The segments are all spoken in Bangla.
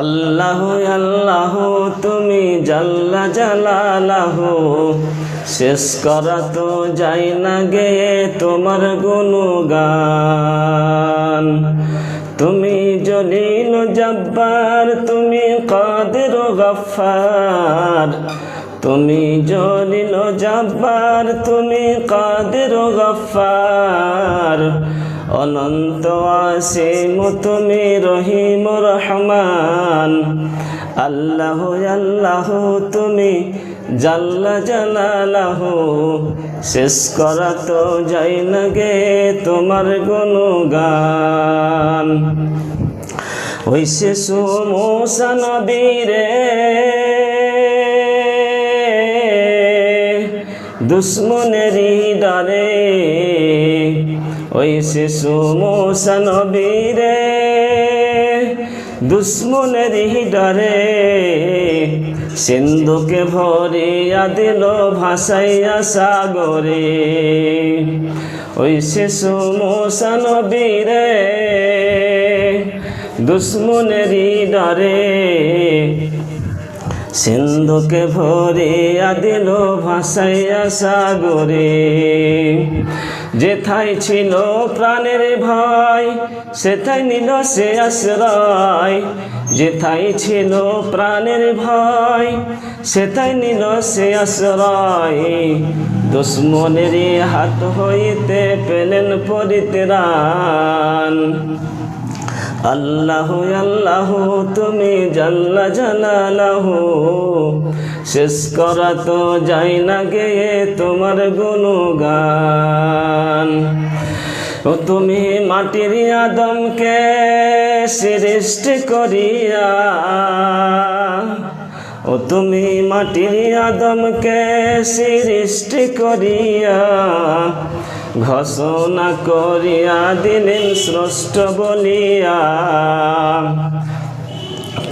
আল্লাহ আল্লাহ, তুমি জাল্লা জালালাহ। শেষ করা তো যাই না গে তোমার গুণগান। তুমি জলিল জব্বার, তুমি কাদের গফার তুমি জলিল জব্বার, তুমি কাদের গফার অনন্ত আসিম তুমি রহিম রহমান। আল্লাহ আল্লাহ, তুমি জাল্লা জালালাহ। শেষ করা তো যাই না গে তোমার গুণগান। ওই শিশু মূসা দুশ্মনেরই ডরে ওই শিশু মূসা নবীরে। দুশ্মনেরই ডরে সিন্ধুকে ভরিয়া দিল ভাসাইয়া সাগরে। ওই শিশু মূসা নবীরে দুশ্মনেরই ডরে সিন্ধুকে ভরিয়া দিল ভাসাইয়া সাগরে। যেথায় ছিল প্রাণের ভয়, সেথায় নিল সে আশ্রয়। যেথায় ছিল প্রাণের ভয়, সেথায় নিল সে আশ্রয়। দুশ্মনের হাত হইতে পেলেন পরিত্রাণ। আল্লাহ আল্লাহ, তুমি জাল্লা জালালাহ। শেষ করা তো যাই না গে তোমার গুণগান। ও তুমি মাটির আদমকে সৃষ্টি করিয়া ও তুমি মাটির আদমকে সৃষ্টি করিয়া, ঘোষণা করিয়া দিলেন স্রষ্ট বলিয়া।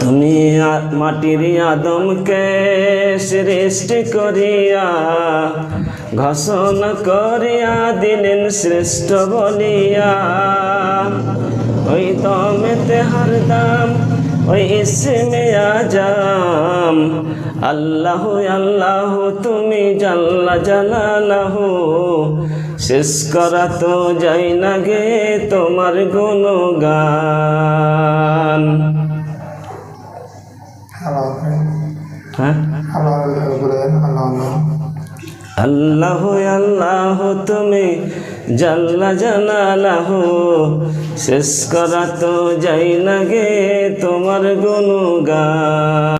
তুমি মাটির আদমকে সৃষ্টি করিয়া, ঘোষণা করিয়া দিলেন শ্রেষ্ঠ বলিয়া। ওই দমেতে হরদম ওই ইসমে আজাম। আল্লাহ আল্লাহ তুমি জাল্লা জালালাহ। শেষ করা তো যাই না গে তোমার গুণগান। হ্যাঁ? আল্লাহ আল্লাহ তুমি জাল্লা হো শেষ করা তো যাই লাগে তোমার তোমার গুণগান।